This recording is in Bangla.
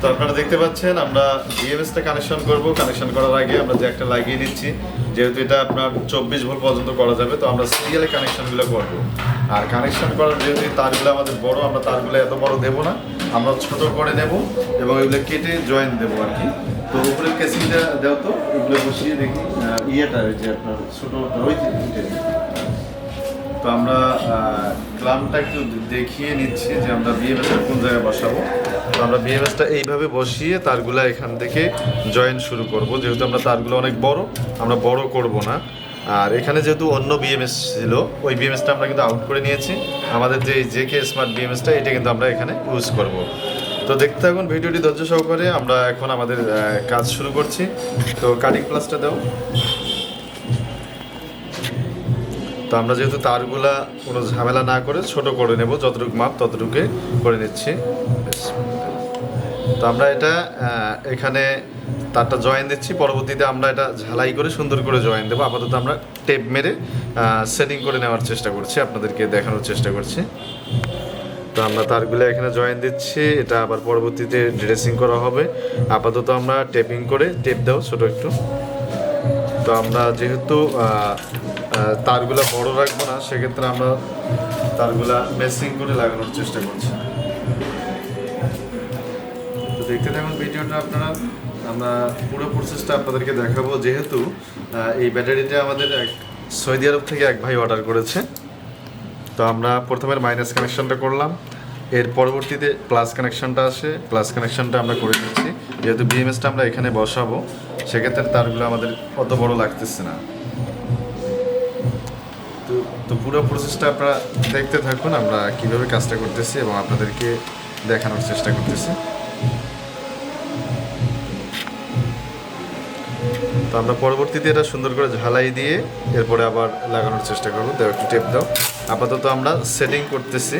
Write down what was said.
তো আপনারা দেখতে পাচ্ছেন, আমরা বিএমএসটা কানেকশন করব। কানেকশন করার আগে আমরা যে একটা লাগিয়ে নিচ্ছি, যেহেতু এটা আপনার চব্বিশ ভোল্ট পর্যন্ত করা যাবে, তো আমরা সিরিয়ালে কানেকশনগুলো করব। আর কানেকশন করার যেহেতু তারগুলো আমাদের বড়, আমরা তারগুলো এত বড় দেবো না, আমরা ছোট করে দেব এবং এগুলো কেটে জয়েন দেবো আর কি। তো উপরে কেসিংটা দেও তো, এগুলো বসিয়ে দেখি ইয়েটা যে আপনার ওই তো আমরা ক্লামটা একটু দেখিয়ে নিচ্ছি যে আমরা বিএমএসটা কোন জায়গায় বসাবো। তো আমরা বিএমএসটা এইভাবে বসিয়ে তারগুলা এখান থেকে জয়েন শুরু করব। যেহেতু আমরা তারগুলো অনেক বড়, আমরা বড় করব না। আর এখানে যেহেতু অন্য বিএমএস ছিল, ওই বিএমএসটা আমরা কিন্তু আউট করে নিয়েছি। আমাদের যে জেকে স্মার্ট বিএমএসটা এটা কিন্তু আমরা এখানে ইউজ করব। তো দেখতে থাকুন ভিডিওটি ধৈর্য সহকারে, আমরা এখন আমাদের কাজ শুরু করছি। তো কাটিং প্লাসটা দাও। তো আমরা যেহেতু তারগুলা কোনো ঝামেলা না করে ছোট করে নেব, যতটুকু মাপ ততটুকুই করে নিচ্ছি। তো আমরা এটা এখানে তারটা জয়েন দিচ্ছি। পরবর্তীতে আমরা এটা ঝালাই করে সুন্দর করে জয়েন দেবো। আপাতত আমরা টেপ মেরে সেটিং করে নেওয়ার চেষ্টা করছি, আপনাদেরকে দেখানোর চেষ্টা করছি। তো আমরা তারগুলো এখানে জয়েন দিচ্ছি। এটা আবার পরবর্তীতে ড্রেসিং করা হবে। আপাতত আমরা টেপিং করে টেপ দাও ছোটো একটু। তো আমরা যেহেতু তারগুলা বড় রাখব না, সেক্ষেত্রে আমরা তারগুলা মেসিং করে লাগানোর চেষ্টা করছি। তো দেখতে থাকুন ভিডিওটা আপনারা। আমরা পুরো প্রসেসটা আপনাদেরকে দেখাবো। যেহেতু এই ব্যাটারিটা আমাদের এক সৌদি আরব থেকে এক ভাই অর্ডার করেছে। তো আমরা প্রথমে মাইনাস কানেকশনটা করলাম। এর পরবর্তীতে প্লাস কানেকশনটা আসে। প্লাস কানেকশনটা আমরা করে নিচ্ছি। যেহেতু বিএমএসটা আমরা এখানে বসাবো, সেক্ষেত্রে তারগুলো আমাদের অত বড় লাগতেছে না। তো পুরো প্রসেসটা আপনারা দেখতে থাকুন, আমরা কীভাবে কাজটা করতেছি এবং আপনাদেরকে দেখানোর চেষ্টা করতেছি। তো আমরা পরবর্তীতে এটা সুন্দর করে ঝালাই দিয়ে এরপরে আবার লাগানোর চেষ্টা করব। একটু টেপ দাও। আপাতত আমরা সেটিং করতেছি।